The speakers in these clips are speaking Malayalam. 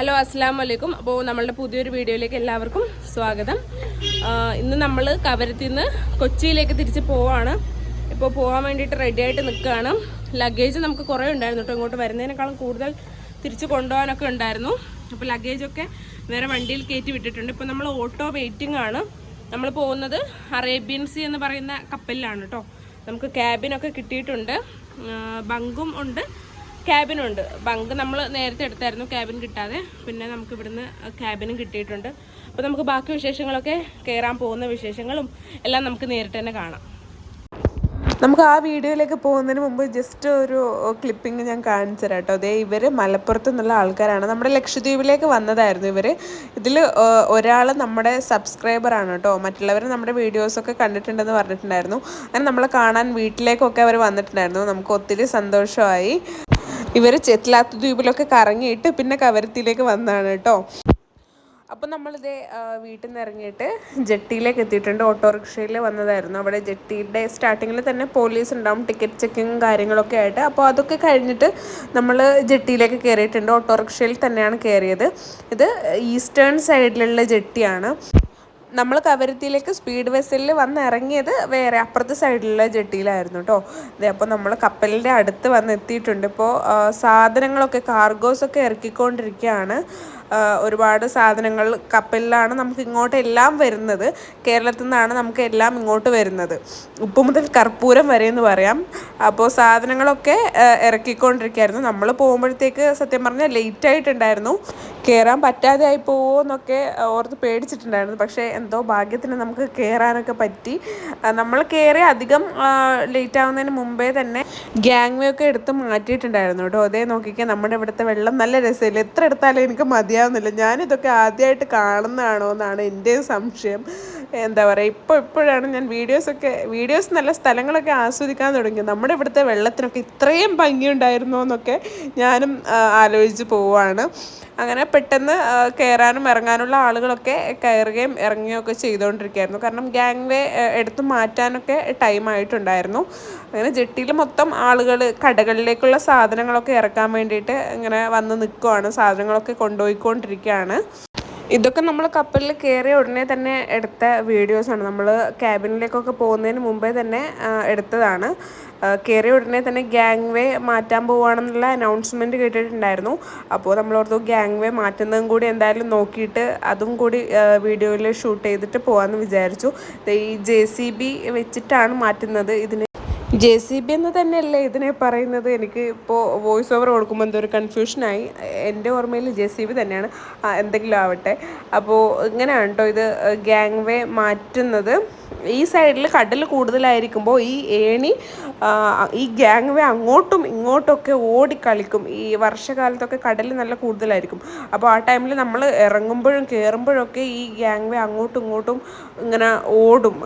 ഹലോ അസ്സാം വലൈക്കും അപ്പോൾ നമ്മളുടെ പുതിയൊരു വീഡിയോയിലേക്ക് എല്ലാവർക്കും സ്വാഗതം. ഇന്ന് നമ്മൾ കവരത്തിൽ നിന്ന് കൊച്ചിയിലേക്ക് തിരിച്ച് പോവാണ്. ഇപ്പോൾ പോകാൻ വേണ്ടിയിട്ട് റെഡി ആയിട്ട് നിൽക്കുകയാണ്. ലഗേജ് നമുക്ക് കുറേ ഉണ്ടായിരുന്നു കേട്ടോ ഇങ്ങോട്ട് വരുന്നതിനേക്കാളും കൂടുതൽ തിരിച്ച് കൊണ്ടുപോകാനൊക്കെ ഉണ്ടായിരുന്നു. അപ്പോൾ ലഗേജൊക്കെ വേറെ വണ്ടിയിൽ കയറ്റി വിട്ടിട്ടുണ്ട്. ഇപ്പോൾ നമ്മൾ ഓട്ടോ വെയിറ്റിംഗ് ആണ്. നമ്മൾ പോകുന്നത് അറേബ്യൻ സി എന്ന് പറയുന്ന കപ്പലിലാണ് കേട്ടോ. നമുക്ക് ക്യാബിനൊക്കെ കിട്ടിയിട്ടുണ്ട്. ബങ്കും ഉണ്ട്. ക്യാബിനുണ്ട് ബങ്ക് നമ്മൾ നേരത്തെ എടുത്തായിരുന്നു ക്യാബിൻ കിട്ടാതെ. പിന്നെ നമുക്ക് ഇവിടുന്ന് ക്യാബിനും കിട്ടിയിട്ടുണ്ട്. അപ്പോൾ നമുക്ക് ബാക്കി വിശേഷങ്ങളൊക്കെ കയറാൻ പോകുന്ന വിശേഷങ്ങളും എല്ലാം നമുക്ക് നേരിട്ട് തന്നെ കാണാം. നമുക്ക് ആ വീഡിയോയിലേക്ക് പോകുന്നതിന് മുമ്പ് ജസ്റ്റ് ഒരു ക്ലിപ്പിംഗ് ഞാൻ കാണിച്ചു തരാം കേട്ടോ. അതേ ഇവർ മലപ്പുറത്ത് നിന്നുള്ള ആൾക്കാരാണ്. നമ്മുടെ ലക്ഷദ്വീപിലേക്ക് വന്നതായിരുന്നു ഇവർ ഇതിൽ ഒരാൾ നമ്മുടെ സബ്സ്ക്രൈബറാണ് കേട്ടോ. മറ്റുള്ളവർ നമ്മുടെ വീഡിയോസൊക്കെ കണ്ടിട്ടുണ്ടെന്ന് പറഞ്ഞിട്ടുണ്ടായിരുന്നു. അങ്ങനെ നമ്മളെ കാണാൻ വീട്ടിലേക്കൊക്കെ അവർ വന്നിട്ടുണ്ടായിരുന്നു. നമുക്ക് ഒത്തിരി സന്തോഷമായി. ഇവർ ചെത്ലാത്ത് ദ്വീപിലൊക്കെ കറങ്ങിയിട്ട് പിന്നെ കവരത്തിയിലേക്ക് വന്നതാണ് കേട്ടോ. അപ്പം നമ്മളിത് വീട്ടിൽ നിന്ന് ഇറങ്ങിയിട്ട് ജെട്ടിയിലേക്ക് എത്തിയിട്ടുണ്ട്. ഓട്ടോറിക്ഷയിൽ വന്നതായിരുന്നു. അവിടെ ജെട്ടിയുടെ സ്റ്റാർട്ടിങ്ങിൽ തന്നെ പോലീസ് ഉണ്ടാവും. ടിക്കറ്റ് ചെക്കിങ്ങും കാര്യങ്ങളൊക്കെ ആയിട്ട്. അപ്പോൾ അതൊക്കെ കഴിഞ്ഞിട്ട് നമ്മൾ ജെട്ടിയിലേക്ക് കയറിയിട്ടുണ്ട് ഓട്ടോറിക്ഷയിൽ തന്നെയാണ് കയറിയത് ഇത് ഈസ്റ്റേൺ സൈഡിലുള്ള ജെട്ടിയാണ്. നമ്മൾ കവരത്തിയിലേക്ക് സ്പീഡ് വെസലിൽ വന്ന് ഇറങ്ങിയത് വേറെ അപ്പുറത്തെ സൈഡിലുള്ള ജെട്ടിയിലായിരുന്നു കേട്ടോ അതെ അപ്പോൾ നമ്മൾ കപ്പലിന്റെ അടുത്ത് വന്ന് എത്തിയിട്ടുണ്ട്. ഇപ്പോൾ സാധനങ്ങളൊക്കെ കാർഗോസൊക്കെ ഇറക്കിക്കൊണ്ടിരിക്കുകയാണ് ഒരുപാട് സാധനങ്ങൾ കപ്പലിലാണ് നമുക്ക് ഇങ്ങോട്ട് എല്ലാം വരുന്നത്. കേരളത്തിൽ നിന്നാണ് നമുക്ക് എല്ലാം ഇങ്ങോട്ട് വരുന്നത്. ഉപ്പ് മുതൽ കർപ്പൂരം വരെ എന്ന് പറയാം. അപ്പോൾ സാധനങ്ങളൊക്കെ ഇറക്കിക്കൊണ്ടിരിക്കുകയായിരുന്നു നമ്മൾ പോകുമ്പോഴത്തേക്ക് സത്യം പറഞ്ഞാൽ ലേറ്റ് ആയിട്ടുണ്ടായിരുന്നു. കയറാൻ പറ്റാതെ ആയി പോവോ എന്നൊക്കെ ഓർത്ത് പേടിച്ചിട്ടുണ്ടായിരുന്നു. പക്ഷേ എന്തോ ഭാഗ്യത്തിന് നമുക്ക് കയറാനൊക്കെ പറ്റി. നമ്മൾ കയറി അധികം ലേറ്റ് ആവുന്നതിന് മുമ്പേ തന്നെ ഗ്യാങ് വേ ഒക്കെ എടുത്ത് മാറ്റിയിട്ടുണ്ടായിരുന്നു കേട്ടോ. അതേ നോക്കിക്കാൻ നമ്മുടെ ഇവിടുത്തെ വെള്ളം നല്ല രസമില്ല എത്ര എടുത്താലും എനിക്ക് മതിയാവുന്നില്ല. ഞാനിതൊക്കെ ആദ്യമായിട്ട് കാണുന്നതാണോ എന്നാണ് എന്റെ സംശയം. എന്താ പറയുക ഇപ്പോൾ ഇപ്പോഴാണ് ഞാൻ വീഡിയോസൊക്കെ വീഡിയോസ് നല്ല സ്ഥലങ്ങളൊക്കെ ആസ്വദിക്കാൻ തുടങ്ങി നമ്മുടെ ഇവിടുത്തെ വെള്ളത്തിനൊക്കെ ഇത്രയും ഭംഗിയുണ്ടായിരുന്നോ എന്നൊക്കെ ഞാനും ആലോചിച്ച് പോവുകയാണ് അങ്ങനെ പെട്ടെന്ന് കയറാനും ഇറങ്ങാനുള്ള ആളുകളൊക്കെ കയറുകയും ഇറങ്ങുകയും ഒക്കെ ചെയ്തുകൊണ്ടിരിക്കുകയായിരുന്നു. കാരണം ഗ്യാങ് വേ എടുത്തു മാറ്റാനൊക്കെ ടൈം ആയിട്ടുണ്ടായിരുന്നു. അങ്ങനെ ജെട്ടിയിൽ മൊത്തം ആളുകൾ കടകളിലേക്കുള്ള സാധനങ്ങളൊക്കെ ഇറക്കാൻ വേണ്ടിയിട്ട് ഇങ്ങനെ വന്ന് നിൽക്കുവാണ്. സാധനങ്ങളൊക്കെ കൊണ്ടുപോയിക്കൊണ്ടിരിക്കുകയാണ്. ഇതൊക്കെ നമ്മൾ കപ്പലിൽ കയറിയ ഉടനെ തന്നെ എടുത്ത വീഡിയോസാണ്. നമ്മൾ ക്യാബിനിലേക്കൊക്കെ പോകുന്നതിന് മുമ്പേ തന്നെ എടുത്തതാണ്. കയറിയ ഉടനെ തന്നെ ഗ്യാങ് വേ മാറ്റാൻ പോവുകയാണെന്നുള്ള അനൗൺസ്മെന്റ് കേട്ടിട്ടുണ്ടായിരുന്നു. അപ്പോൾ നമ്മളോർത്ത് ഗ്യാങ് വേ മാറ്റുന്നതും കൂടി എന്തായാലും നോക്കിയിട്ട് അതും കൂടി വീഡിയോയിൽ ഷൂട്ട് ചെയ്തിട്ട് പോകാമെന്ന് വിചാരിച്ചു. ഈ ജെ വെച്ചിട്ടാണ് മാറ്റുന്നത് ഇതിന് ജെ സി ബി എന്ന് തന്നെയല്ലേ ഇതിനെ പറയുന്നത്. എനിക്ക് ഇപ്പോൾ വോയിസ് ഓവർ കൊടുക്കുമ്പോൾ എന്തോ ഒരു കൺഫ്യൂഷനായി എന്റെ ഓർമ്മയിൽ ജെ സി ബി തന്നെയാണ്. എന്തെങ്കിലും ആവട്ടെ. അപ്പോൾ ഇങ്ങനെയാണ് കേട്ടോ ഇത് ഗ്യാങ് വേ മാറ്റുന്നത്. ഈ സൈഡിൽ കടൽ കൂടുതലായിരിക്കുമ്പോൾ ഈ ഏണി ഈ ഗ്യാങ് വേ അങ്ങോട്ടും ഇങ്ങോട്ടൊക്കെ ഓടിക്കളിക്കും ഈ വർഷകാലത്തൊക്കെ കടൽ നല്ല കൂടുതലായിരിക്കും. അപ്പോൾ ആ ടൈമിൽ നമ്മൾ ഇറങ്ങുമ്പോഴും കയറുമ്പോഴൊക്കെ ഈ ഗ്യാങ് വേ അങ്ങോട്ടും ഇങ്ങോട്ടും ഇങ്ങനെ ഓടും.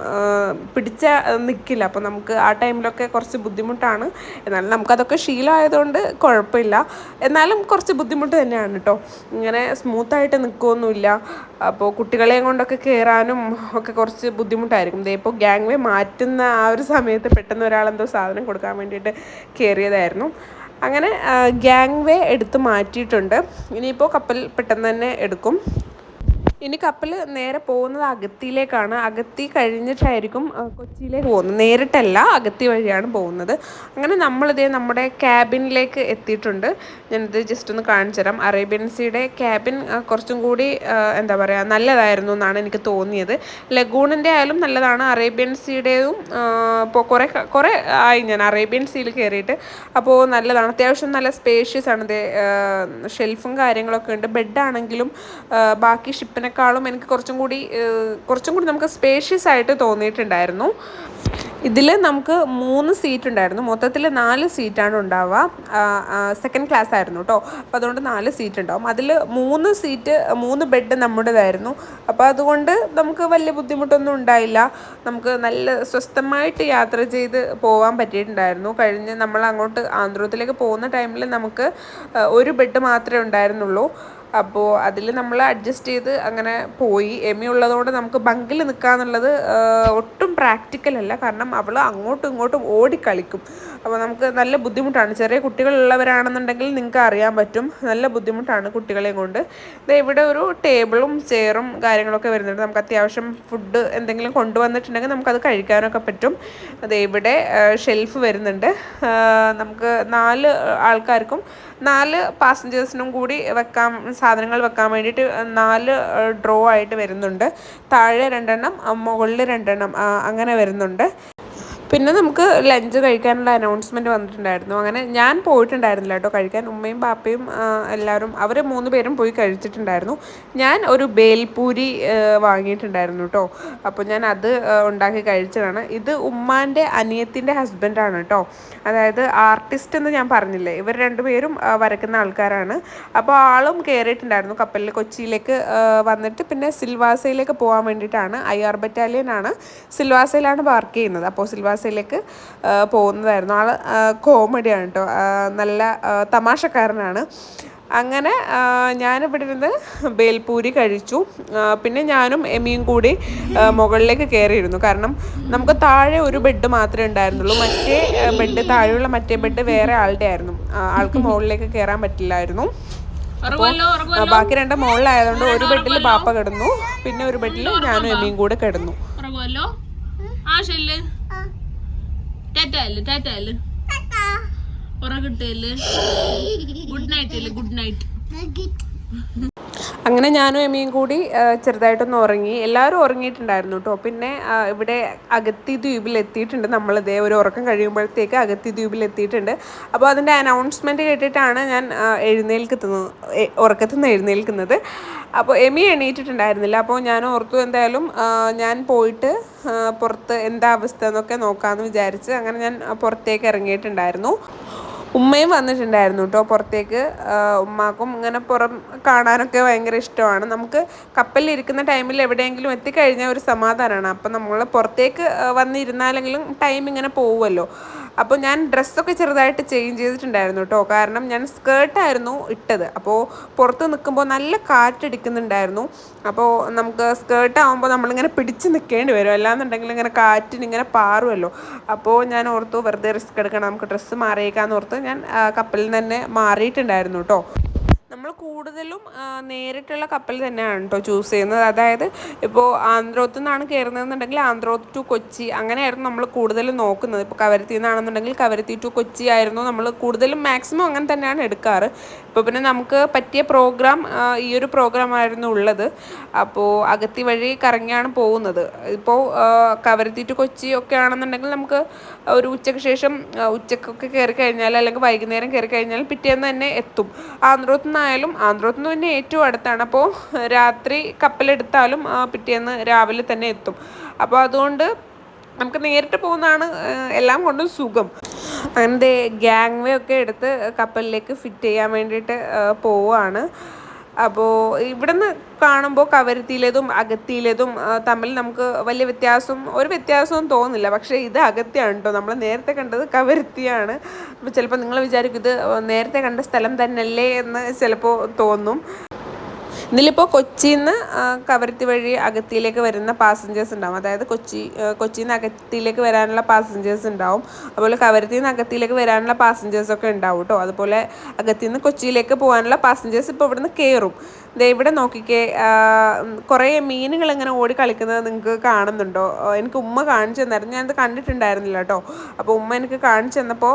പിടിച്ച നിൽക്കില്ല അപ്പോൾ നമുക്ക് ആ ടൈമിലൊക്കെ കുറച്ച് ബുദ്ധിമുട്ടാണ്. എന്നാലും നമുക്കതൊക്കെ ശീലമായതുകൊണ്ട് കുഴപ്പമില്ല. എന്നാലും കുറച്ച് ബുദ്ധിമുട്ട് തന്നെയാണ് കേട്ടോ ഇങ്ങനെ സ്മൂത്തായിട്ട് നിൽക്കുമൊന്നുമില്ല അപ്പോൾ കുട്ടികളെയും കൊണ്ടൊക്കെ കയറാനും ഒക്കെ കുറച്ച് ബുദ്ധിമുട്ടായിരിക്കും. ദേ ഇപ്പോൾ ഗ്യാങ് വേ മാറ്റുന്ന ആ ഒരു സമയത്ത് പെട്ടെന്ന് ഒരാളെന്തോ സാധനം കൊടുക്കാൻ വേണ്ടിയിട്ട് കയറിയതായിരുന്നു അങ്ങനെ ഗ്യാങ് വേ എടുത്ത് മാറ്റിയിട്ടുണ്ട്. ഇനിയിപ്പോൾ കപ്പൽ പെട്ടെന്ന് തന്നെ എടുക്കും. ഇനി കപ്പൽ നേരെ പോകുന്നത് അഗത്തിയിലേക്കാണ്. അഗത്തി കഴിഞ്ഞിട്ടായിരിക്കും കൊച്ചിയിലേക്ക് പോകുന്നത്. നേരിട്ടല്ല അഗത്തി വഴിയാണ് പോകുന്നത്. അങ്ങനെ നമ്മളിതേ നമ്മുടെ ക്യാബിനിലേക്ക് എത്തിയിട്ടുണ്ട്. ഞാനിത് ജസ്റ്റ് ഒന്ന് കാണിച്ചു തരാം. അറേബ്യൻ സീയുടെ ക്യാബിൻ കുറച്ചും കൂടി എന്താ പറയുക നല്ലതായിരുന്നു എന്നാണ് എനിക്ക് തോന്നിയത്. ലഗൂണിന്റെ ആയാലും നല്ലതാണ്. അറേബ്യൻ സീയുടേതും ഇപ്പോൾ കുറേ കുറേ ആയി ഞാൻ അറേബ്യൻ സീയിൽ കയറിയിട്ട്. അപ്പോൾ നല്ലതാണ്. അത്യാവശ്യം നല്ല സ്പേഷ്യസ് ആണ് ഷെൽഫും കാര്യങ്ങളൊക്കെ ഉണ്ട്. ബെഡാണെങ്കിലും ബാക്കി ഷിപ്പിനെക്കാളും എനിക്ക് കുറച്ചും കൂടി കുറച്ചും കൂടി നമുക്ക് സ്പേഷ്യസ് ആയിട്ട് തോന്നിയിട്ടുണ്ടായിരുന്നു. ഇതിൽ നമുക്ക് മൂന്ന് സീറ്റ് ഉണ്ടായിരുന്നു. മൊത്തത്തിൽ നാല് സീറ്റാണ് ഉണ്ടാവുക. സെക്കൻഡ് ക്ലാസ് ആയിരുന്നു കേട്ടോ അപ്പോൾ അതുകൊണ്ട് നാല് സീറ്റ് ഉണ്ടാവും. അതിൽ മൂന്ന് സീറ്റ് മൂന്ന് ബെഡ് നമ്മുടേതായിരുന്നു. അപ്പോൾ അതുകൊണ്ട് നമുക്ക് വലിയ ബുദ്ധിമുട്ടൊന്നും ഉണ്ടായില്ല. നമുക്ക് നല്ല സ്വസ്ഥമായിട്ട് യാത്ര ചെയ്ത് പോകാൻ പറ്റിയിട്ടുണ്ടായിരുന്നു. കഴിഞ്ഞ് നമ്മൾ അങ്ങോട്ട് ആന്ധ്രത്തിലേക്ക് പോകുന്ന ടൈമിൽ നമുക്ക് ഒരു ബെഡ് മാത്രമേ ഉണ്ടായിരുന്നുള്ളൂ. അപ്പോൾ അതിൽ നമ്മൾ അഡ്ജസ്റ്റ് ചെയ്ത് അങ്ങനെ പോയി. എമി ഉള്ളതുകൊണ്ട് നമുക്ക് ബങ്കിൽ നിൽക്കാന്നുള്ളത് ഒട്ടും പ്രാക്ടിക്കൽ അല്ല. കാരണം അവൾ അങ്ങോട്ടും ഇങ്ങോട്ടും ഓടിക്കളിക്കും അപ്പോൾ നമുക്ക് നല്ല ബുദ്ധിമുട്ടാണ്. ചെറിയ കുട്ടികളുള്ളവരാണെന്നുണ്ടെങ്കിൽ നിങ്ങൾക്ക് അറിയാൻ പറ്റും. നല്ല ബുദ്ധിമുട്ടാണ് കുട്ടികളെയും കൊണ്ട്. ഇവിടെ ഒരു ടേബിളും ചെയറും കാര്യങ്ങളൊക്കെ വരുന്നുണ്ട്. നമുക്ക് അത്യാവശ്യം ഫുഡ് എന്തെങ്കിലും കൊണ്ടുവന്നിട്ടുണ്ടെങ്കിൽ നമുക്കത് കഴിക്കാനൊക്കെ പറ്റും. അതെ ഇവിടെ ഷെൽഫ് വരുന്നുണ്ട്. നമുക്ക് നാല് ആൾക്കാർക്കും നാല് പാസഞ്ചേഴ്സിനും കൂടി വെക്കാൻ സാധനങ്ങൾ വെക്കാൻ വേണ്ടിയിട്ട് നാല് ഡ്രോ ആയിട്ട് വരുന്നുണ്ട്. താഴെ രണ്ടെണ്ണം മുകളിൽ രണ്ടെണ്ണം അങ്ങനെ വരുന്നുണ്ട്. പിന്നെ നമുക്ക് ലഞ്ച് കഴിക്കാനുള്ള അനൗൺസ്മെന്റ് വന്നിട്ടുണ്ടായിരുന്നു. അങ്ങനെ ഞാൻ പോയിട്ടുണ്ടായിരുന്നില്ല കേട്ടോ കഴിക്കാൻ. ഉമ്മയും പാപ്പയും എല്ലാവരും അവർ മൂന്ന് പേരും പോയി കഴിച്ചിട്ടുണ്ടായിരുന്നു. ഞാൻ ഒരു ബേൽപൂരി വാങ്ങിയിട്ടുണ്ടായിരുന്നു കേട്ടോ. അപ്പോൾ ഞാൻ അത് ഉണ്ടാക്കി കഴിച്ചതാണ്. ഇത് ഉമ്മാന്റെ അനിയത്തിന്റെ ഹസ്ബൻഡാണ് കേട്ടോ. അതായത് ആർട്ടിസ്റ്റ് എന്ന് ഞാൻ പറഞ്ഞില്ലേ? ഇവർ രണ്ടുപേരും വരയ്ക്കുന്ന ആൾക്കാരാണ്. അപ്പോൾ ആളും കയറിയിട്ടുണ്ടായിരുന്നു കപ്പലിൽ കൊച്ചിയിലേക്ക് വന്നിട്ട്. പിന്നെ സിൽവാസയിലേക്ക് പോകാൻ വേണ്ടിയിട്ടാണ്. ഐ ആർ ബറ്റാലിയൻ ആണ്. സിൽവാസയിലാണ് വർക്ക് ചെയ്യുന്നത്. അപ്പോൾ സിൽവാസയിലേക്ക് ആ, പോകുന്നതായിരുന്നു. ആൾ കോമഡിയാണ് കേട്ടോ നല്ല തമാശക്കാരനാണ്. അങ്ങനെ ഞാനിവിടെ ഇരുന്ന് ബേൽപൂരി കഴിച്ചു. പിന്നെ ഞാനും എമിയും കൂടി മുകളിലേക്ക് കയറിയിരുന്നു കാരണം നമുക്ക് താഴെ ഒരു ബെഡ് മാത്രമേ ഉണ്ടായിരുന്നുള്ളൂ. മറ്റേ ബെഡ് താഴെയുള്ള മറ്റേ ബെഡ് വേറെ ആളുടെ ആയിരുന്നു. ആൾക്ക് മുകളിലേക്ക് കയറാൻ പറ്റില്ലായിരുന്നു. ബാക്കി രണ്ട് മുകളിലായതുകൊണ്ട് ഒരു ബെഡിൽ ബാപ്പ കിടന്നു. പിന്നെ ഒരു ബെഡിൽ ഞാനും എമിയും കൂടെ കിടന്നു. ആ ഷെല്ല് ടാറ്റൽ ടാറ്റൽ ഉറകിട്ടൽ ഗുഡ് നൈറ്റ് അല്ലേ ഗുഡ് നൈറ്റ് അങ്ങനെ ഞാനും എമിയും കൂടി ചെറുതായിട്ടൊന്ന് ഉറങ്ങി. എല്ലാവരും ഉറങ്ങിയിട്ടുണ്ടായിരുന്നു കേട്ടോ പിന്നെ ഇവിടെ അഗത്തി ദ്വീപിൽ എത്തിയിട്ടുണ്ട് നമ്മളിതേ ഒരു ഉറക്കം കഴിയുമ്പോഴത്തേക്ക് അഗത്തി ദ്വീപിൽ എത്തിയിട്ടുണ്ട്. അപ്പോൾ അതിന്റെ അനൗൺസ്മെന്റ് കേട്ടിട്ടാണ് ഞാൻ എഴുന്നേൽക്കുന്നത് ഉറക്കത്തിൽ നിന്ന് എഴുന്നേൽക്കുന്നത്. അപ്പോൾ എമി എണീറ്റിട്ടുണ്ടായിരുന്നില്ല. അപ്പോൾ ഞാൻ ഓർത്തു എന്തായാലും ഞാൻ പോയിട്ട് പുറത്ത് എന്താ അവസ്ഥ എന്നൊക്കെ നോക്കാമെന്ന് വിചാരിച്ച് അങ്ങനെ ഞാൻ പുറത്തേക്ക് ഇറങ്ങിയിട്ടുണ്ടായിരുന്നു. ഉമ്മയും വന്നിട്ടുണ്ടായിരുന്നു കേട്ടോ പുറത്തേക്ക്. ഉമ്മാക്കും ഇങ്ങനെ പുറം കാണാനൊക്കെ ഭയങ്കര ഇഷ്ടമാണ്. നമുക്ക് കപ്പലിൽ ഇരിക്കുന്ന ടൈമിൽ എവിടെയെങ്കിലും എത്തിക്കഴിഞ്ഞാൽ ഒരു സമാധാനമാണ്. അപ്പം നമ്മൾ പുറത്തേക്ക് വന്നിരുന്നാലെങ്കിലും ടൈം ഇങ്ങനെ പോവുമല്ലോ. അപ്പോൾ ഞാൻ ഡ്രസ്സൊക്കെ ചെറുതായിട്ട് ചേഞ്ച് ചെയ്തിട്ടുണ്ടായിരുന്നു കേട്ടോ. കാരണം ഞാൻ സ്കേർട്ടായിരുന്നു ഇട്ടത്. അപ്പോൾ പുറത്ത് നിൽക്കുമ്പോൾ നല്ല കാറ്റടിക്കുന്നുണ്ടായിരുന്നു അപ്പോൾ നമുക്ക് സ്കേർട്ടാകുമ്പോൾ നമ്മളിങ്ങനെ പിടിച്ച് നിൽക്കേണ്ടി വരും. അല്ലാന്നുണ്ടെങ്കിൽ ഇങ്ങനെ കാറ്റിന് ഇങ്ങനെ പാറുമല്ലോ അപ്പോൾ ഞാൻ ഓർത്തു വെറുതെ റിസ്ക് എടുക്കണം. നമുക്ക് ഡ്രസ്സ് മാറിയേക്കാന്ന് ഓർത്ത് ഞാൻ കപ്പലിൽ തന്നെ മാറിയിട്ടുണ്ടായിരുന്നു കേട്ടോ. നമ്മൾ കൂടുതലും നേരിട്ടുള്ള കപ്പൽ തന്നെയാണ് കേട്ടോ ചൂസ് ചെയ്യുന്നത്. അതായത് ഇപ്പോൾ ആന്ധ്രോത്ത് നിന്നാണ് കയറുന്നതെന്നുണ്ടെങ്കിൽ ആന്ധ്രോത്ത് ടു കൊച്ചി അങ്ങനെയായിരുന്നു നമ്മൾ കൂടുതലും നോക്കുന്നത്. ഇപ്പോൾ കവരത്തി നിന്നാണെന്നുണ്ടെങ്കിൽ കവരത്തി ടു കൊച്ചി ആയിരുന്നു നമ്മൾ കൂടുതലും മാക്സിമം അങ്ങനെ തന്നെയാണ് എടുക്കാറ്. ഇപ്പോൾ പിന്നെ നമുക്ക് പറ്റിയ പ്രോഗ്രാം ഈ ഒരു പ്രോഗ്രാം ആയിരുന്നു ഉള്ളത്. അപ്പോൾ അകത്തി വഴി കറങ്ങിയാണ് പോകുന്നത്. ഇപ്പോൾ കവരത്തി ടു കൊച്ചി ഒക്കെ ആണെന്നുണ്ടെങ്കിൽ നമുക്ക് ഒരു ഉച്ചയ്ക്ക് ശേഷം ഉച്ചക്കൊക്കെ കയറി കഴിഞ്ഞാൽ അല്ലെങ്കിൽ വൈകുന്നേരം കയറി കഴിഞ്ഞാൽ പിറ്റേന്ന് തന്നെ എത്തും. ആന്ധ്രോത്ത് നിന്നായാലും ആന്ധ്രോത്ത് നിന്ന് തന്നെ ഏറ്റവും അടുത്താണ്. അപ്പോൾ രാത്രി കപ്പലെടുത്താലും ആ, പിറ്റേന്ന് രാവിലെ തന്നെ എത്തും. അപ്പോൾ അതുകൊണ്ട് നമുക്ക് നേരിട്ട് പോകുന്നതാണ് എല്ലാം കൊണ്ടും സുഖം. അങ്ങനത്തെ ഗ്യാങ് വേ ഒക്കെ എടുത്ത് കപ്പലിലേക്ക് ഫിറ്റ് ചെയ്യാൻ വേണ്ടിയിട്ട് പോവുകയാണ്. അപ്പോൾ ഇവിടുന്ന് കാണുമ്പോൾ കവരത്തിയിലേതും അകത്തിയിലേതും തമ്മിൽ നമുക്ക് വലിയ വ്യത്യാസം ഒരു വ്യത്യാസവും തോന്നില്ല പക്ഷേ ഇത് അകത്തിയാണ് കേട്ടോ നമ്മൾ നേരത്തെ കണ്ടത് കവരത്തിയാണ്. അപ്പോൾ ചിലപ്പോൾ നിങ്ങൾ വിചാരിക്കും ഇത് നേരത്തെ കണ്ട സ്ഥലം തന്നെയല്ലേ എന്ന് ചിലപ്പോൾ തോന്നും. ഇതിലിപ്പോൾ കൊച്ചിയിൽ നിന്ന് കവരത്തി വഴി അഗത്തിയിലേക്ക് വരുന്ന പാസഞ്ചേഴ്സ് ഉണ്ടാവും. അതായത് കൊച്ചി കൊച്ചിയിൽ നിന്ന് വരാനുള്ള പാസഞ്ചേഴ്സ് ഉണ്ടാവും. അതുപോലെ കവരത്തിൽ നിന്ന് അഗത്തിയിലേക്ക് വരാനുള്ള പാസഞ്ചേഴ്സ് ഒക്കെ ഉണ്ടാവും കേട്ടോ അതുപോലെ അഗത്തിൽ നിന്ന് കൊച്ചിയിലേക്ക് പോകാനുള്ള പാസഞ്ചേഴ്സ് ഇപ്പോൾ ഇവിടുന്ന് കയറും ദേ ഇവിടെ നോക്കിക്കേ കുറേ മീനുകൾ ഇങ്ങനെ ഓടി കളിക്കുന്നത് നിങ്ങൾക്ക് കാണുന്നുണ്ടോ? എനിക്ക് ഉമ്മ കാണിച്ചു തന്നായിരുന്നു. ഞാനത് കണ്ടിട്ടുണ്ടായിരുന്നില്ല കേട്ടോ. അപ്പോൾ ഉമ്മ എനിക്ക് കാണിച്ചു തന്നപ്പോൾ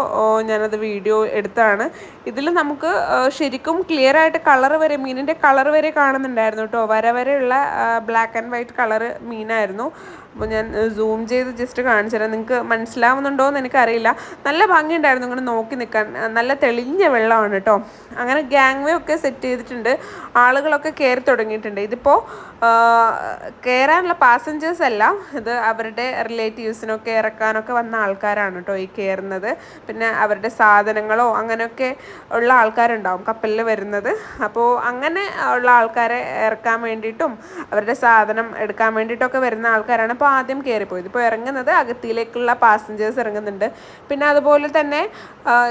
ഞാനത് വീഡിയോ എടുത്താണ്. ഇതിൽ നമുക്ക് ശരിക്കും ക്ലിയർ ആയിട്ട് കളർ വരെ മീനിന്റെ കളർ വരെ കാണുന്നുണ്ടായിരുന്നു കേട്ടോ. വര വരെയുള്ള ബ്ലാക്ക് ആൻഡ് വൈറ്റ് കളർ മീനായിരുന്നു. അപ്പോൾ ഞാൻ സൂം ചെയ്ത് ജസ്റ്റ് കാണിച്ചു തരാം. നിങ്ങൾക്ക് മനസ്സിലാവുന്നുണ്ടോ എന്ന് എനിക്കറിയില്ല. നല്ല ഭംഗിയുണ്ടായിരുന്നു ഇങ്ങനെ നോക്കി നിൽക്കാൻ നല്ല തെളിഞ്ഞ വെള്ളമാണ് കേട്ടോ. അങ്ങനെ ഗ്യാങ് വേ ഒക്കെ സെറ്റ് ചെയ്തിട്ടുണ്ട്. ആളുകളൊക്കെ കയറി തുടങ്ങിയിട്ടുണ്ട്. ഇതിപ്പോൾ കയറാനുള്ള പാസഞ്ചേഴ്സ് അല്ല. ഇത് അവരുടെ റിലേറ്റീവ്സിനൊക്കെ ഇറക്കാനൊക്കെ വന്ന ആൾക്കാരാണ് കേട്ടോ ഈ കയറുന്നത് പിന്നെ അവരുടെ സാധനങ്ങളോ അങ്ങനെയൊക്കെ ഉള്ള ആൾക്കാരുണ്ടാവും കപ്പലിൽ വരുന്നത്. അപ്പോൾ അങ്ങനെ ഉള്ള ആൾക്കാരെ ഇറക്കാൻ വേണ്ടിയിട്ടും അവരുടെ സാധനം എടുക്കാൻ വേണ്ടിയിട്ടൊക്കെ വരുന്ന ആൾക്കാരാണ് അപ്പോൾ ആദ്യം കയറിപ്പോയത് ഇപ്പോൾ ഇറങ്ങുന്നത് അകത്തിയിലേക്കുള്ള പാസഞ്ചേഴ്സ് ഇറങ്ങുന്നുണ്ട്. പിന്നെ അതുപോലെ തന്നെ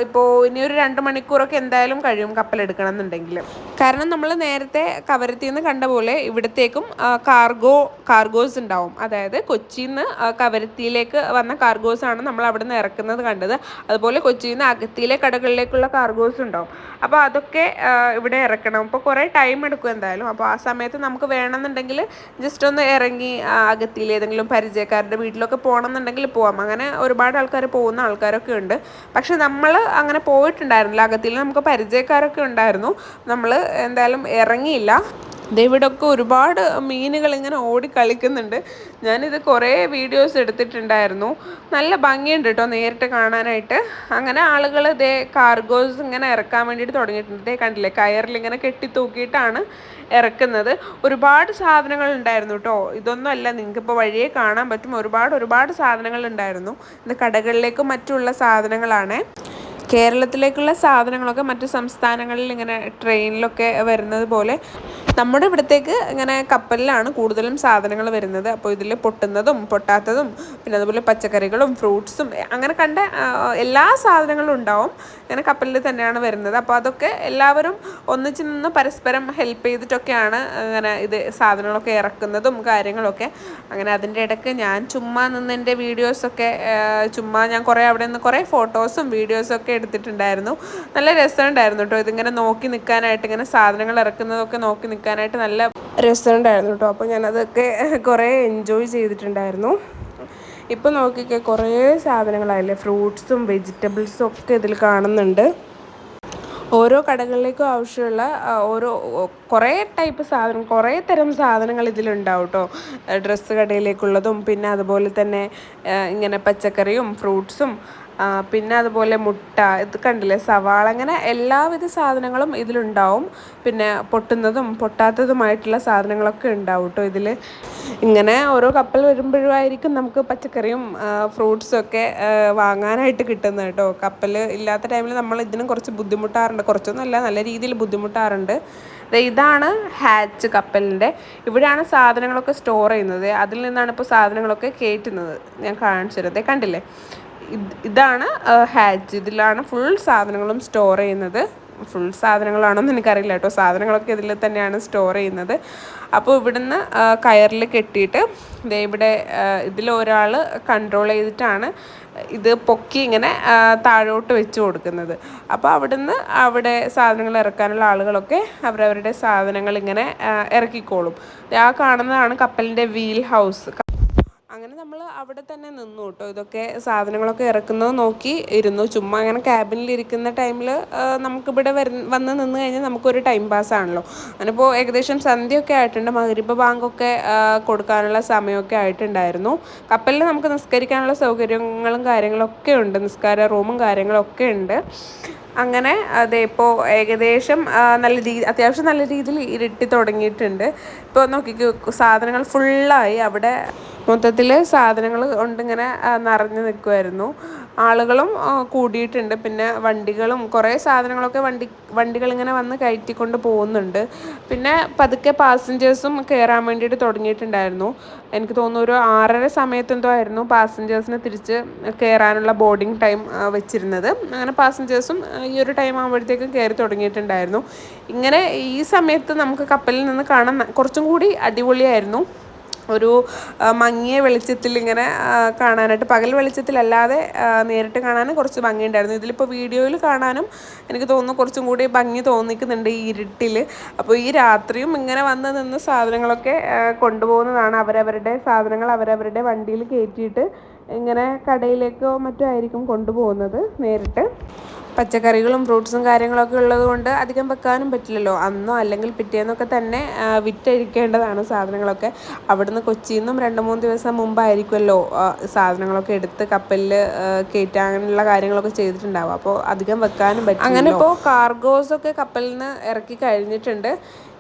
ഇപ്പോൾ ഇനി ഒരു രണ്ട് മണിക്കൂറൊക്കെ എന്തായാലും കഴിയും കപ്പലെടുക്കണം എന്നുണ്ടെങ്കിൽ കാരണം നമ്മൾ നേരത്തെ കവരത്തിൽ നിന്ന് കണ്ട പോലെ ഇവിടത്തേക്കും കാർഗോ കാർഗോസ് ഉണ്ടാവും. അതായത് കൊച്ചിയിൽ നിന്ന് കവരത്തിയിലേക്ക് വന്ന കാർഗോസ് ആണ് നമ്മൾ അവിടെ നിന്ന് ഇറക്കുന്നത് കണ്ടത്. അതുപോലെ കൊച്ചിയിൽ നിന്ന് അകത്തിയിലെ കടകളിലേക്കുള്ള കാർഗോസ് ഉണ്ടാവും. അപ്പോൾ അതൊക്കെ ഇവിടെ ഇറക്കണം. അപ്പോൾ കുറേ ടൈം എടുക്കും എന്തായാലും. അപ്പോൾ ആ സമയത്ത് നമുക്ക് വേണമെന്നുണ്ടെങ്കിൽ ജസ്റ്റ് ഒന്ന് ഇറങ്ങി അകത്തിയിൽ അകത്തിയിൽ ഏതെങ്കിലും പരിചയക്കാരുടെ വീട്ടിലൊക്കെ പോകണം എന്നുണ്ടെങ്കിൽ പോവാം. അങ്ങനെ ഒരുപാട് ആൾക്കാർ പോകുന്ന ആൾക്കാരൊക്കെ ഉണ്ട്. പക്ഷെ നമ്മൾ അങ്ങനെ പോയിട്ടുണ്ടായിരുന്നില്ല. അകത്തിൽ നമുക്ക് പരിചയക്കാരൊക്കെ ഉണ്ടായിരുന്നു. നമ്മൾ എന്തായാലും ഇറങ്ങിയില്ല. ദേ ഇവിടെയൊക്കെ ഒരുപാട് മീനുകൾ ഇങ്ങനെ ഓടി കളിക്കുന്നുണ്ട്. ഞാനിത് കുറേ വീഡിയോസ് എടുത്തിട്ടുണ്ടായിരുന്നു. നല്ല ഭംഗിയുണ്ട് കേട്ടോ നേരിട്ട് കാണാനായിട്ട്. അങ്ങനെ ആളുകൾ ഇതേ കാർഗോസ് ഇങ്ങനെ ഇറക്കാൻ വേണ്ടിയിട്ട് തുടങ്ങിയിട്ടുണ്ട്. ഇതേ കണ്ടില്ലേ? കയറിൽ ഇങ്ങനെ കെട്ടി തൂക്കിയിട്ടാണ് ഇറക്കുന്നത്. ഒരുപാട് സാധനങ്ങൾ ഉണ്ടായിരുന്നു കേട്ടോ ഇതൊന്നും അല്ല നിങ്ങൾക്ക് ഇപ്പോൾ വഴിയെ കാണാൻ പറ്റും. ഒരുപാട് ഒരുപാട് സാധനങ്ങൾ ഉണ്ടായിരുന്നു. ഇത് കടകളിലേക്കും മറ്റുള്ള സാധനങ്ങളാണ്. കേരളത്തിലേക്കുള്ള സാധനങ്ങളൊക്കെ മറ്റു സംസ്ഥാനങ്ങളിൽ ഇങ്ങനെ ട്രെയിനിലൊക്കെ വരുന്നത് പോലെ നമ്മുടെ ഇവിടത്തേക്ക് ഇങ്ങനെ കപ്പലിലാണ് കൂടുതലും സാധനങ്ങൾ വരുന്നത്. അപ്പോൾ ഇതിൽ പൊട്ടുന്നതും പൊട്ടാത്തതും പിന്നെ അതുപോലെ പച്ചക്കറികളും ഫ്രൂട്ട്സും അങ്ങനെ കണ്ട എല്ലാ സാധനങ്ങളും ഉണ്ടാവും. ഇങ്ങനെ കപ്പലിൽ തന്നെയാണ് വരുന്നത്. അപ്പോൾ അതൊക്കെ എല്ലാവരും ഒന്നിച്ച് നിന്ന് പരസ്പരം ഹെൽപ്പ് ചെയ്തിട്ടൊക്കെയാണ് ഇങ്ങനെ ഇത് സാധനങ്ങളൊക്കെ ഇറക്കുന്നതും കാര്യങ്ങളൊക്കെ. അങ്ങനെ അതിന്റെ ഇടയ്ക്ക് ഞാൻ ചുമ്മാ നിന്ന് എന്റെ വീഡിയോസൊക്കെ ചുമ്മാ ഞാൻ കുറേ അവിടെ നിന്ന് കുറേ ഫോട്ടോസും വീഡിയോസും ഒക്കെ എടുത്തിട്ടുണ്ടായിരുന്നു. നല്ല രസമുണ്ടായിരുന്നു കേട്ടോ ഇതിങ്ങനെ നോക്കി നിൽക്കാനായിട്ട് ഇങ്ങനെ സാധനങ്ങൾ ഇറക്കുന്നതൊക്കെ നോക്കി നിൽക്കാനായിട്ട് നല്ല രസമുണ്ടായിരുന്നു കേട്ടോ അപ്പോൾ ഞാനതൊക്കെ കുറേ എൻജോയ് ചെയ്തിട്ടുണ്ടായിരുന്നു. ഇപ്പം നോക്കിക്കേ കുറേ സാധനങ്ങളായില്ലേ? ഫ്രൂട്ട്സും വെജിറ്റബിൾസും ഒക്കെ ഇതിൽ കാണുന്നുണ്ട്. ഓരോ കടകളിലേക്കും ആവശ്യമുള്ള ഓരോ കുറേ ടൈപ്പ് സാധനം കുറേ തരം സാധനങ്ങൾ ഇതിലുണ്ടാവും കേട്ടോ ഡ്രസ്സ് കടയിലേക്കുള്ളതും പിന്നെ അതുപോലെ തന്നെ ഇങ്ങനെ പച്ചക്കറിയും ഫ്രൂട്ട്സും പിന്നെ അതുപോലെ മുട്ട ഇത് കണ്ടില്ലേ സവാള അങ്ങനെ എല്ലാവിധ സാധനങ്ങളും ഇതിലുണ്ടാവും. പിന്നെ പൊട്ടുന്നതും പൊട്ടാത്തതുമായിട്ടുള്ള സാധനങ്ങളൊക്കെ ഉണ്ടാവും കേട്ടോ ഇതിൽ ഇങ്ങനെ ഓരോ കപ്പൽ വരുമ്പോഴായിരിക്കും നമുക്ക് പച്ചക്കറിയും ഫ്രൂട്ട്സും ഒക്കെ വാങ്ങാനായിട്ട് കിട്ടുന്നത് കേട്ടോ. കപ്പൽ ഇല്ലാത്ത ടൈമിൽ നമ്മൾ ഇതിനും കുറച്ച് ബുദ്ധിമുട്ടാറുണ്ട്. കുറച്ചൊന്നുമല്ല നല്ല രീതിയിൽ ബുദ്ധിമുട്ടാറുണ്ട്. ഇതാണ് ഹാച്ച് കപ്പലിന്റെ. ഇവിടെയാണ് സാധനങ്ങളൊക്കെ സ്റ്റോർ ചെയ്യുന്നത്. അതിൽ നിന്നാണ് ഇപ്പോൾ സാധനങ്ങളൊക്കെ കയറ്റുന്നത്. ഞാൻ കാണിച്ചു തരുന്നത് കണ്ടില്ലേ? ഇതാണ് ഹാച്ച് ഇതിലാണ് ഫുൾ സാധനങ്ങളും സ്റ്റോർ ചെയ്യുന്നത്. ഫുൾ സാധനങ്ങളാണെന്ന് എനിക്കറിയില്ല കേട്ടോ. സാധനങ്ങളൊക്കെ ഇതിൽ തന്നെയാണ് സ്റ്റോർ ചെയ്യുന്നത്. അപ്പോൾ ഇവിടുന്ന് കയറിൽ കെട്ടിയിട്ട് ദേ ഇവിടെ ഇതിലൊരാൾ കൺട്രോൾ ചെയ്തിട്ടാണ് ഇത് പൊക്കി ഇങ്ങനെ താഴോട്ട് വെച്ച് കൊടുക്കുന്നത്. അപ്പോൾ അവിടുന്ന് അവിടെ സാധനങ്ങൾ ഇറക്കാനുള്ള ആളുകളൊക്കെ അവരവരുടെ സാധനങ്ങൾ ഇങ്ങനെ ഇറക്കിക്കോളും. ആ കാണുന്നതാണ് കപ്പലിന്റെ വീൽ ഹൗസ് അങ്ങനെ നമ്മൾ അവിടെ തന്നെ നിന്നു കേട്ടോ. ഇതൊക്കെ സാധനങ്ങളൊക്കെ ഇറക്കുന്നത് നോക്കി ഇരുന്നു. ചുമ്മാ അങ്ങനെ ക്യാബിനിൽ ഇരിക്കുന്ന ടൈമിൽ നമുക്കിവിടെ വര വന്ന് നിന്ന് കഴിഞ്ഞാൽ നമുക്കൊരു ടൈം പാസ് ആണല്ലോ. അതിനിപ്പോൾ ഏകദേശം സന്ധ്യയൊക്കെ ആയിട്ടുണ്ട്. മകരിബ ബാങ്കൊക്കെ കൊടുക്കാനുള്ള സമയമൊക്കെ ആയിട്ടുണ്ടായിരുന്നു. കപ്പലിൽ നമുക്ക് നിസ്കരിക്കാനുള്ള സൗകര്യങ്ങളും കാര്യങ്ങളൊക്കെ ഉണ്ട്. നിസ്കാര റൂമും കാര്യങ്ങളൊക്കെ ഉണ്ട്. അങ്ങനെ അതെ ഇപ്പോൾ ഏകദേശം നല്ല രീതി അത്യാവശ്യം നല്ല രീതിയിൽ ഇരുട്ടി തുടങ്ങിയിട്ടുണ്ട്. ഇപ്പോൾ നോക്കി സാധനങ്ങൾ ഫുള്ളായി അവിടെ മൊത്തത്തിൽ സാധനങ്ങൾ കൊണ്ടിങ്ങനെ നിറഞ്ഞു നിൽക്കുമായിരുന്നു ആളുകളും കൂടിയിട്ടുണ്ട്. പിന്നെ വണ്ടികളും കുറേ സാധനങ്ങളൊക്കെ വണ്ടി വണ്ടികളിങ്ങനെ വന്ന് കയറ്റിക്കൊണ്ട് പോകുന്നുണ്ട്. പിന്നെ പതുക്കെ പാസഞ്ചേഴ്സും കയറാൻ വേണ്ടിയിട്ട് തുടങ്ങിയിട്ടുണ്ടായിരുന്നു. എനിക്ക് തോന്നുന്നു ഒരു ആറര സമയത്ത് എന്തോ ആയിരുന്നു പാസഞ്ചേഴ്സിന് തിരിച്ച് കയറാനുള്ള ബോർഡിംഗ് ടൈം വെച്ചിരുന്നത്. അങ്ങനെ പാസഞ്ചേഴ്സും ഈ ഒരു ടൈം ആകുമ്പോഴത്തേക്കും കയറി തുടങ്ങിയിട്ടുണ്ടായിരുന്നു. ഇങ്ങനെ ഈ സമയത്ത് നമുക്ക് കപ്പലിൽ നിന്ന് കാണാൻ കുറച്ചും കൂടി അടിപൊളിയായിരുന്നു. ഒരു മങ്ങിയ വെളിച്ചത്തിൽ ഇങ്ങനെ കാണാനായിട്ട് പകൽ വെളിച്ചത്തിലല്ലാതെ നേരിട്ട് കാണാനും കുറച്ച് ഭംഗിയുണ്ടായിരുന്നു. ഇതിലിപ്പോൾ വീഡിയോയിൽ കാണാനും എനിക്ക് തോന്നുന്നു കുറച്ചും കൂടി ഭംഗി തോന്നിക്കുന്നുണ്ട് ഈ ഇരുട്ടിൽ അപ്പോൾ ഈ രാത്രിയും ഇങ്ങനെ വന്ന് നിന്ന് സാധനങ്ങളൊക്കെ കൊണ്ടുപോകുന്നതാണ് അവരവരുടെ സാധനങ്ങൾ അവരവരുടെ വണ്ടിയിൽ കയറ്റിയിട്ട് ഇങ്ങനെ കടയിലേക്കോ മറ്റോ ആയിരിക്കും കൊണ്ടുപോകുന്നത് നേരിട്ട്. പച്ചക്കറികളും ഫ്രൂട്ട്സും കാര്യങ്ങളൊക്കെ ഉള്ളത് കൊണ്ട് അധികം വെക്കാനും പറ്റില്ലല്ലോ. അന്നോ അല്ലെങ്കിൽ പിറ്റേന്നൊക്കെ തന്നെ വിറ്റഴിക്കേണ്ടതാണ് സാധനങ്ങളൊക്കെ. അവിടുന്ന് കൊച്ചിയിൽ നിന്നും രണ്ട് മൂന്ന് ദിവസം മുമ്പായിരിക്കുമല്ലോ സാധനങ്ങളൊക്കെ എടുത്ത് കപ്പലിൽ കയറ്റാനുള്ള കാര്യങ്ങളൊക്കെ ചെയ്തിട്ടുണ്ടാവും അപ്പോൾ അധികം വെക്കാനും പറ്റും അങ്ങനെ ഇപ്പോൾ കാർഗോസൊക്കെ കപ്പലിൽ നിന്ന് ഇറക്കി കഴിഞ്ഞിട്ടുണ്ട്.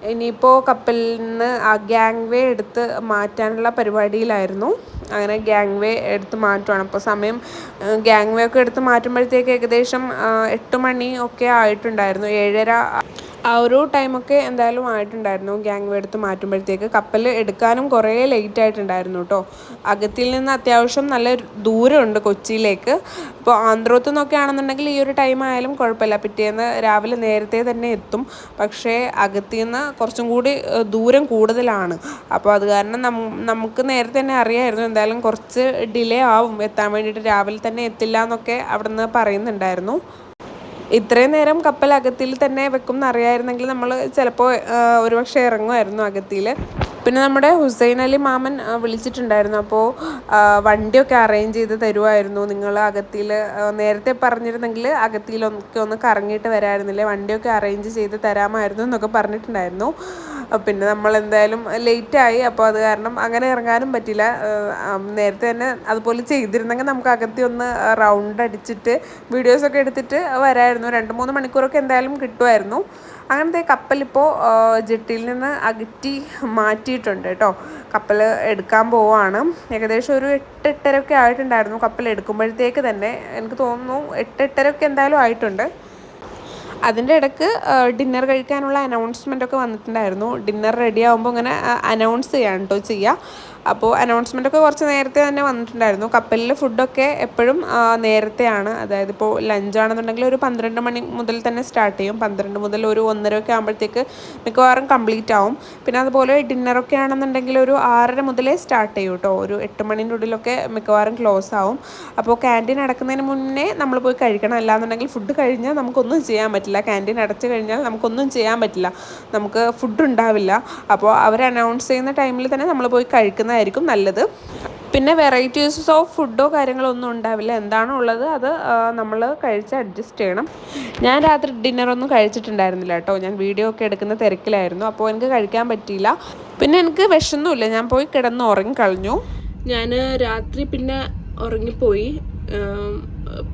ഇനിയിപ്പോൾ കപ്പലിൽ നിന്ന് ആ ഗ്യാങ് വേ എടുത്ത് മാറ്റാനുള്ള പരിപാടിയിലായിരുന്നു. അങ്ങനെ ഗ്യാങ് വേ എടുത്ത് മാറ്റുവാണ്. അപ്പോൾ സമയം ഗ്യാങ് വേ ഒക്കെ എടുത്ത് മാറ്റുമ്പോഴത്തേക്ക് ഏകദേശം എട്ട് മണി ഒക്കെ ആയിട്ടുണ്ടായിരുന്നു. ഏഴര ആ ഒരു ടൈമൊക്കെ എന്തായാലും ആയിട്ടുണ്ടായിരുന്നു. ഗ്യാങ് എടുത്ത് മാറ്റുമ്പോഴത്തേക്ക് കപ്പൽ എടുക്കാനും കുറേ ലേറ്റ് ആയിട്ടുണ്ടായിരുന്നു കേട്ടോ അകത്തിൽ നിന്ന് അത്യാവശ്യം നല്ല ദൂരമുണ്ട് കൊച്ചിയിലേക്ക്. അപ്പോൾ ആന്ധ്രോത്ത് നിന്നൊക്കെ ആണെന്നുണ്ടെങ്കിൽ ഈ ഒരു ടൈം ആയാലും കുഴപ്പമില്ല. പിറ്റേന്ന് രാവിലെ നേരത്തെ തന്നെ എത്തും. പക്ഷേ അകത്തിൽ നിന്ന് കുറച്ചും കൂടി ദൂരം കൂടുതലാണ്. അപ്പോൾ അത് കാരണം നമുക്ക് നേരത്തെ തന്നെ അറിയായിരുന്നു. എന്തായാലും കുറച്ച് ഡിലേ ആവും. എത്താൻ വേണ്ടിയിട്ട് രാവിലെ തന്നെ എത്തില്ല എന്നൊക്കെ അവിടെ നിന്ന് പറയുന്നുണ്ടായിരുന്നു. ഇത്രയും നേരം കപ്പൽ അകത്തിൽ തന്നെ വെക്കും എന്നറിയായിരുന്നെങ്കിൽ നമ്മൾ ചിലപ്പോൾ ഒരുപക്ഷെ ഇറങ്ങുമായിരുന്നു അകത്തിൽ. പിന്നെ നമ്മുടെ ഹുസൈൻ അലി മാമൻ വിളിച്ചിട്ടുണ്ടായിരുന്നു. അപ്പോൾ വണ്ടിയൊക്കെ അറേഞ്ച് ചെയ്ത് തരുമായിരുന്നു. നിങ്ങൾ അകത്തിൽ നേരത്തെ പറഞ്ഞിരുന്നെങ്കിൽ അകത്തിയിലൊക്കെ ഒന്ന് കറങ്ങിയിട്ട് വരാമായിരുന്നില്ലേ? വണ്ടിയൊക്കെ അറേഞ്ച് ചെയ്ത് തരാമായിരുന്നു എന്നൊക്കെ പറഞ്ഞിട്ടുണ്ടായിരുന്നു. പിന്നെ നമ്മൾ എന്തായാലും ലേറ്റായി. അപ്പോൾ അത് കാരണം അങ്ങനെ ഇറങ്ങാനും പറ്റില്ല. നേരത്തെ തന്നെ അതുപോലെ ചെയ്തിരുന്നെങ്കിൽ നമുക്ക് അകത്തി ഒന്ന് റൗണ്ട് അടിച്ചിട്ട് വീഡിയോസൊക്കെ എടുത്തിട്ട് വരായിരുന്നു. രണ്ട് മൂന്ന് മണിക്കൂറൊക്കെ എന്തായാലും കിട്ടുമായിരുന്നു. അങ്ങനത്തെ കപ്പലിപ്പോൾ ജെട്ടിയിൽ നിന്ന് അകറ്റി മാറ്റിയിട്ടുണ്ട് കേട്ടോ. കപ്പൽ എടുക്കാൻ പോവാണ്. ഏകദേശം ഒരു എട്ടെട്ടരൊക്കെ ആയിട്ടുണ്ടായിരുന്നു കപ്പൽ എടുക്കുമ്പോഴത്തേക്ക് തന്നെ. എനിക്ക് തോന്നുന്നു എട്ടെട്ടരൊക്കെ എന്തായാലും ആയിട്ടുണ്ട്. അതിന്റെ ഇടയ്ക്ക് ഡിന്നർ കഴിക്കാനുള്ള അനൗൺസ്മെന്റ് ഒക്കെ വന്നിട്ടുണ്ടായിരുന്നു. ഡിന്നർ റെഡി ആകുമ്പോൾ ഇങ്ങനെ അനൗൺസ് ചെയ്യാൻ കേട്ടോ ചെയ്യുക അപ്പോൾ അനൗൺസ്മെന്റ് ഒക്കെ കുറച്ച് നേരത്തെ തന്നെ വന്നിട്ടുണ്ടായിരുന്നു. കപ്പലിൽ ഫുഡൊക്കെ എപ്പോഴും നേരത്തെയാണ്. അതായത് ഇപ്പോൾ ലഞ്ചാണെന്നുണ്ടെങ്കിൽ ഒരു പന്ത്രണ്ട് മണി മുതൽ തന്നെ സ്റ്റാർട്ട് ചെയ്യും. പന്ത്രണ്ട് മുതൽ ഒരു ഒന്നര ഒക്കെ ആകുമ്പോഴത്തേക്ക് മിക്കവാറും കംപ്ലീറ്റ് ആവും. പിന്നെ അതുപോലെ ഡിന്നറൊക്കെ ആണെന്നുണ്ടെങ്കിൽ ഒരു ആറര മുതലേ സ്റ്റാർട്ട് ചെയ്യും കേട്ടോ. ഒരു എട്ട് മണിന്റെ ഉള്ളിലൊക്കെ മിക്കവാറും ക്ലോസ് ആവും. അപ്പോൾ ക്യാന്റീൻ അടക്കുന്നതിന് മുന്നേ നമ്മൾ പോയി കഴിക്കണം. അല്ലാന്നുണ്ടെങ്കിൽ ഫുഡ് കഴിഞ്ഞാൽ നമുക്കൊന്നും ചെയ്യാൻ പറ്റില്ല. ക്യാന്റീൻ അടച്ചു കഴിഞ്ഞാൽ നമുക്കൊന്നും ചെയ്യാൻ പറ്റില്ല. നമുക്ക് ഫുഡ് ഉണ്ടാവില്ല. അപ്പോൾ അവർ അനൗൺസ് ചെയ്യുന്ന ടൈമിൽ തന്നെ നമ്മൾ പോയി കഴിക്കുന്നതായിരിക്കും നല്ലത്. പിന്നെ വെറൈറ്റീസ് ഓഫ് ഫുഡോ കാര്യങ്ങളോ ഒന്നും ഉണ്ടാവില്ല. എന്താണോ ഉള്ളത് അത് നമ്മൾ കഴിച്ച് അഡ്ജസ്റ്റ് ചെയ്യണം. ഞാൻ രാത്രി ഡിന്നറൊന്നും കഴിച്ചിട്ടുണ്ടായിരുന്നില്ല കേട്ടോ. ഞാൻ വീഡിയോ ഒക്കെ എടുക്കുന്ന തിരക്കിലായിരുന്നു. അപ്പോൾ എനിക്ക് കഴിക്കാൻ പറ്റിയില്ല. പിന്നെ എനിക്ക് വിശന്നുമില്ല ഞാൻ പോയി കിടന്ന് ഉറങ്ങിക്കളഞ്ഞു. ഞാൻ രാത്രി പിന്നെ ഉറങ്ങിപ്പോയി.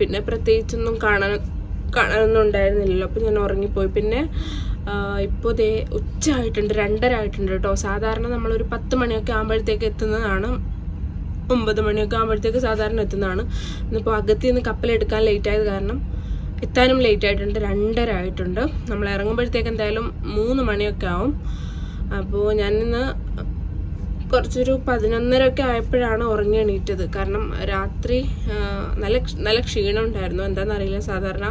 പിന്നെ പ്രത്യേകിച്ചൊന്നും കാണാൻ കാണാനൊന്നും ഉണ്ടായിരുന്നില്ലല്ലോ. അപ്പം ഞാൻ ഉറങ്ങിപ്പോയി. പിന്നെ ഇപ്പോൾ ദേ ഉച്ച ആയിട്ടുണ്ട് രണ്ടര ആയിട്ടുണ്ട് കേട്ടോ. സാധാരണ നമ്മളൊരു പത്ത് മണിയൊക്കെ ആകുമ്പോഴത്തേക്ക് എത്തുന്നതാണ്. ഒമ്പത് മണിയൊക്കെ ആകുമ്പോഴത്തേക്ക് സാധാരണ എത്തുന്നതാണ്. ഇന്നിപ്പോൾ അകത്തിൽ നിന്ന് കപ്പലെടുക്കാൻ ലേറ്റായത് കാരണം എത്താനും ലേറ്റ് ആയിട്ടുണ്ട് രണ്ടര ആയിട്ടുണ്ട് നമ്മൾ ഇറങ്ങുമ്പോഴത്തേക്ക് എന്തായാലും മൂന്ന് മണിയൊക്കെ ആവും. അപ്പോൾ ഞാനിന്ന് കുറച്ചൊരു പതിനൊന്നരയൊക്കെ ആയപ്പോഴാണ് ഉറങ്ങി എണീറ്റത്. കാരണം രാത്രി നല്ല നല്ല ക്ഷീണം ഉണ്ടായിരുന്നു എന്താണെന്നറിയില്ല സാധാരണ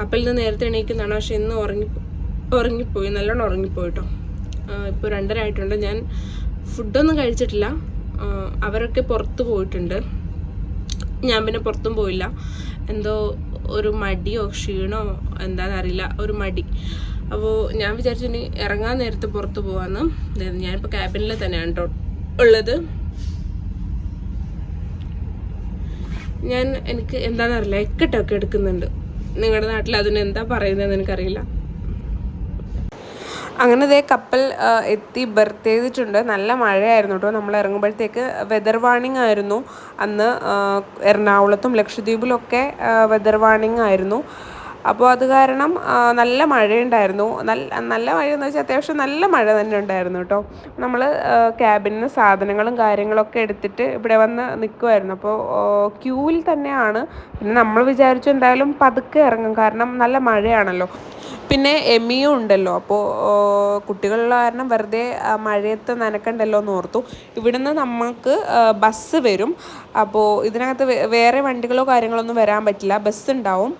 കപ്പലിൽ നിന്ന് നേരത്തെ എണീക്കുന്നതാണ്. പക്ഷെ ഇന്ന് ഉറങ്ങി ഉറങ്ങിപ്പോയി നല്ലോണം ഉറങ്ങിപ്പോയി കേട്ടോ ഇപ്പോൾ രണ്ടര ആയിട്ടുണ്ട് ഞാൻ ഫുഡൊന്നും കഴിച്ചിട്ടില്ല. അവരൊക്കെ പുറത്ത് പോയിട്ടുണ്ട്. ഞാൻ പിന്നെ പുറത്തും പോയില്ല. എന്തോ ഒരു മടിയോ ക്ഷീണോ എന്താണെന്നറിയില്ല ഒരു മടി. അപ്പോൾ ഞാൻ വിചാരിച്ചു ഇനി ഇറങ്ങാൻ നേരത്ത് പുറത്ത് പോകാമെന്ന് ഞാനിപ്പോൾ ക്യാബിനിൽ തന്നെയാണ് കേട്ടോ ഉള്ളത്. ഞാൻ എനിക്ക് എന്താണെന്നറിയില്ല എക്കട്ടൊക്കെ എടുക്കുന്നുണ്ട്. നിങ്ങളുടെ നാട്ടിൽ അതിന് എന്താ പറയുന്നതെന്ന് എനിക്കറിയില്ല. അങ്ങനെ ദേ കപ്പൽ എത്തി ബർത്ത് ചെയ്തിട്ടുണ്ട്. നല്ല മഴയായിരുന്നു കേട്ടോ നമ്മൾ ഇറങ്ങുമ്പോഴത്തേക്ക് വെതർ വാണിംഗ് ആയിരുന്നു. അന്ന് എറണാകുളത്തും എറണാകുളത്തും ലക്ഷദ്വീപിലൊക്കെ വെതർ വാണിംഗ് ആയിരുന്നു. അപ്പോൾ അത് കാരണം നല്ല മഴയുണ്ടായിരുന്നു. നല്ല നല്ല മഴ എന്ന് വെച്ചാൽ അത്യാവശ്യം നല്ല മഴ തന്നെ ഉണ്ടായിരുന്നു കേട്ടോ. നമ്മൾ ക്യാബിന് സാധനങ്ങളും കാര്യങ്ങളൊക്കെ എടുത്തിട്ട് ഇവിടെ വന്ന് നിൽക്കുമായിരുന്നു അപ്പോൾ ക്യൂവിൽ തന്നെയാണ്. പിന്നെ നമ്മൾ വിചാരിച്ചു എന്തായാലും പതുക്കെ ഇറങ്ങും. കാരണം നല്ല മഴയാണല്ലോ. പിന്നെ എമിയും ഉണ്ടല്ലോ. അപ്പോൾ കുട്ടികളുള്ള കാരണം വെറുതെ മഴയത്ത് നനക്കണ്ടല്ലോ എന്ന് ഓർത്തു. ഇവിടുന്ന് നമുക്ക് ബസ് വരും. അപ്പോൾ ഇതിനകത്ത് വേറെ വണ്ടികളോ കാര്യങ്ങളോ ഒന്നും വരാൻ പറ്റില്ല. ബസ് ഉണ്ടാവും.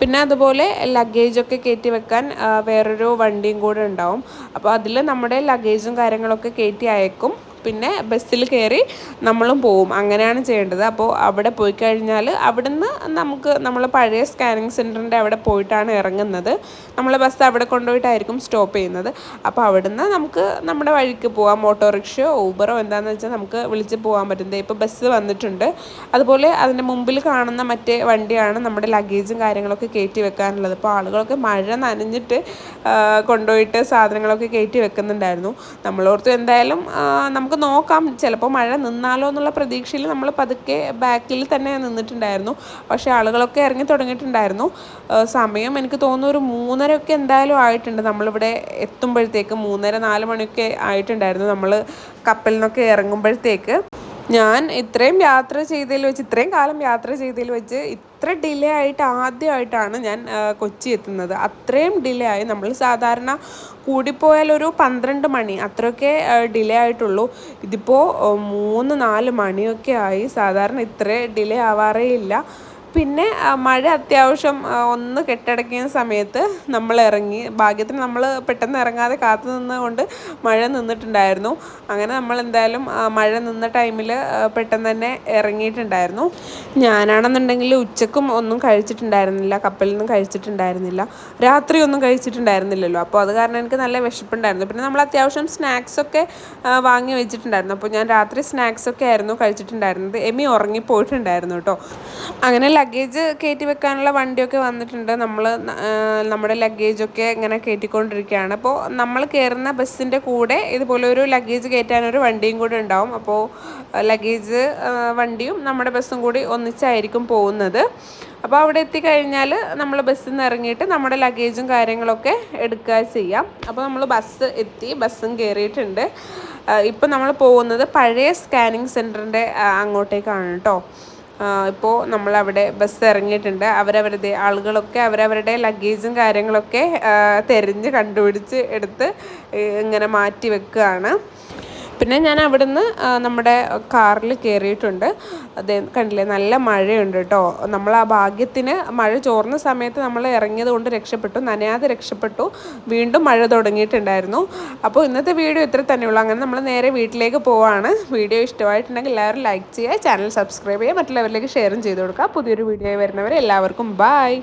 പിന്നെ അതുപോലെ ലഗേജൊക്കെ കയറ്റി വെക്കാൻ വേറൊരു വണ്ടിയും കൂടെ ഉണ്ടാവും. അപ്പോൾ അതിൽ നമ്മുടെ ലഗേജും കാര്യങ്ങളൊക്കെ കയറ്റി അയക്കും. പിന്നെ ബസ്സിൽ കയറി നമ്മളും പോവും. അങ്ങനെയാണ് ചെയ്യേണ്ടത്. അപ്പോൾ അവിടെ പോയി കഴിഞ്ഞാൽ അവിടുന്ന് നമുക്ക് നമ്മൾ പഴയ സ്കാനിങ് സെന്ററിന്റെ അവിടെ പോയിട്ടാണ് ഇറങ്ങുന്നത്. നമ്മളെ ബസ് അവിടെ കൊണ്ടുപോയിട്ടായിരിക്കും സ്റ്റോപ്പ് ചെയ്യുന്നത്. അപ്പോൾ അവിടുന്ന് നമുക്ക് നമ്മുടെ വഴിക്ക് പോവാം. ഓട്ടോറിക്ഷയോ ഊബറോ എന്താണെന്ന് വെച്ചാൽ നമുക്ക് വിളിച്ച് പോകാൻ പറ്റുന്നത് ഇപ്പോൾ ബസ് വന്നിട്ടുണ്ട്. അതുപോലെ അതിന്റെ മുമ്പിൽ കാണുന്ന മറ്റേ വണ്ടിയാണ് നമ്മുടെ ലഗേജും കാര്യങ്ങളൊക്കെ കയറ്റി വെക്കാനുള്ളത്. അപ്പോൾ ആളുകളൊക്കെ മഴ നനഞ്ഞിട്ട് കൊണ്ടുപോയിട്ട് സാധനങ്ങളൊക്കെ കയറ്റി വെക്കുന്നുണ്ടായിരുന്നു. നമ്മളോർത്ത് എന്തായാലും ആ, നമുക്ക് നോക്കാം. ചിലപ്പോൾ മഴ നിന്നാലോ എന്നുള്ള പ്രതീക്ഷയിൽ നമ്മൾ പതുക്കെ ബാക്കിൽ തന്നെ നിന്നിട്ടുണ്ടായിരുന്നു. പക്ഷേ ആളുകളൊക്കെ ഇറങ്ങി തുടങ്ങിയിട്ടുണ്ടായിരുന്നു. സമയം എനിക്ക് തോന്നുന്നു ഒരു മൂന്നരയൊക്കെ എന്തായാലും ആയിട്ടുണ്ട്. നമ്മളിവിടെ എത്തുമ്പോഴത്തേക്ക് മൂന്നര നാല് മണിയൊക്കെ ആയിട്ടുണ്ടായിരുന്നു നമ്മൾ കപ്പലിൽ ഇറങ്ങുമ്പോഴത്തേക്ക്. ഞാൻ ഇത്രയും യാത്ര ചെയ്തതിൽ വെച്ച് ഇത്രയും കാലം യാത്ര ചെയ്തതിൽ വെച്ച് ഇത്ര ഡിലേ ആയിട്ട് ആദ്യമായിട്ടാണ് ഞാൻ കൊച്ചി എത്തുന്നത്. അത്രയും ഡിലേ ആയി. നമ്മൾ സാധാരണ കൂടിപ്പോയാൽ ഒരു പന്ത്രണ്ട് മണി അത്രയൊക്കെ ഡിലേ ആയിട്ടുള്ളൂ. ഇതിപ്പോൾ മൂന്ന് നാല് മണിയൊക്കെ ആയി. സാധാരണ ഇത്ര ഡിലേ ആവാറേ ഇല്ല. പിന്നെ മഴ അത്യാവശ്യം ഒന്ന് കെട്ടടക്കിയ സമയത്ത് നമ്മൾ ഇറങ്ങി ഭാഗ്യത്തിന് നമ്മൾ പെട്ടെന്ന് ഇറങ്ങാതെ കാത്തു നിന്നുകൊണ്ട് മഴ നിന്നിട്ടുണ്ടായിരുന്നു. അങ്ങനെ നമ്മൾ എന്തായാലും മഴ നിന്ന ടൈമിൽ പെട്ടെന്ന് തന്നെ ഇറങ്ങിയിട്ടുണ്ടായിരുന്നു. ഞാനാണെന്നുണ്ടെങ്കിൽ ഉച്ചക്കും ഒന്നും കഴിച്ചിട്ടുണ്ടായിരുന്നില്ല കപ്പലിൽ നിന്നും കഴിച്ചിട്ടുണ്ടായിരുന്നില്ല. രാത്രി ഒന്നും കഴിച്ചിട്ടുണ്ടായിരുന്നില്ലല്ലോ. അപ്പോൾ അത് കാരണം എനിക്ക് നല്ല വിശപ്പുണ്ടായിരുന്നു. പിന്നെ നമ്മൾ അത്യാവശ്യം സ്നാക്സൊക്കെ വാങ്ങി വെച്ചിട്ടുണ്ടായിരുന്നു. അപ്പോൾ ഞാൻ രാത്രി സ്നാക്സൊക്കെ ആയിരുന്നു കഴിച്ചിട്ടുണ്ടായിരുന്നത്. എമി ഉറങ്ങിപ്പോയിട്ടുണ്ടായിരുന്നു കേട്ടോ. അങ്ങനെ ലഗേജ് കയറ്റി വെക്കാനുള്ള വണ്ടിയൊക്കെ വന്നിട്ടുണ്ട്. നമ്മൾ നമ്മുടെ ലഗേജൊക്കെ ഇങ്ങനെ കയറ്റിക്കൊണ്ടിരിക്കുകയാണ് അപ്പോൾ നമ്മൾ കയറുന്ന ബസ്സിന്റെ കൂടെ ഇതുപോലെ ഒരു ലഗേജ് കയറ്റാനൊരു വണ്ടിയും കൂടെ ഉണ്ടാവും. അപ്പോൾ ലഗേജ് വണ്ടിയും നമ്മുടെ ബസ്സും കൂടി ഒന്നിച്ചായിരിക്കും പോകുന്നത്. അപ്പോൾ അവിടെ എത്തിക്കഴിഞ്ഞാൽ നമ്മൾ ബസ്സിൽ നിന്ന് ഇറങ്ങിയിട്ട് നമ്മുടെ ലഗേജും കാര്യങ്ങളൊക്കെ എടുക്കുക ചെയ്യാം. അപ്പോൾ നമ്മൾ ബസ് എത്തി ബസ്സും കയറിയിട്ടുണ്ട്. ഇപ്പോൾ നമ്മൾ പോകുന്നത് പഴയ സ്കാനിങ് സെന്ററിന്റെ അങ്ങോട്ടേക്കാണ് കേട്ടോ ഇപ്പോൾ നമ്മളവിടെ ബസ് ഇറങ്ങിയിട്ടുണ്ട്. അവരവരുടെ ആളുകളൊക്കെ അവരവരുടെ ലഗേജും കാര്യങ്ങളൊക്കെ തിരഞ്ഞ് കണ്ടുപിടിച്ച് എടുത്ത് ഇങ്ങനെ മാറ്റി വെക്കുകയാണ്. പിന്നെ ഞാൻ അവിടുന്ന് നമ്മുടെ കാറിൽ കയറിയിട്ടുണ്ട് അതെ കണ്ടില്ലേ നല്ല മഴയുണ്ട് കേട്ടോ നമ്മൾ ആ ഭാഗ്യത്തിന് മഴ ചോർന്ന സമയത്ത് നമ്മൾ ഇറങ്ങിയത് കൊണ്ട് രക്ഷപ്പെട്ടു നനയാതെ രക്ഷപ്പെട്ടു. വീണ്ടും മഴ തുടങ്ങിയിട്ടുണ്ടായിരുന്നു. അപ്പോൾ ഇന്നത്തെ വീഡിയോ ഇത്ര തന്നെയുള്ളൂ അങ്ങനെ നമ്മൾ നേരെ വീട്ടിലേക്ക് പോവാണ്. വീഡിയോ ഇഷ്ടമായിട്ടുണ്ടെങ്കിൽ എല്ലാവരും ലൈക്ക് ചെയ്യുക ചാനൽ സബ്സ്ക്രൈബ് ചെയ്യുക മറ്റുള്ളവരിലേക്ക് ഷെയറും ചെയ്ത് കൊടുക്കുക. പുതിയൊരു വീഡിയോ വരുന്നവരെ എല്ലാവർക്കും ബായ്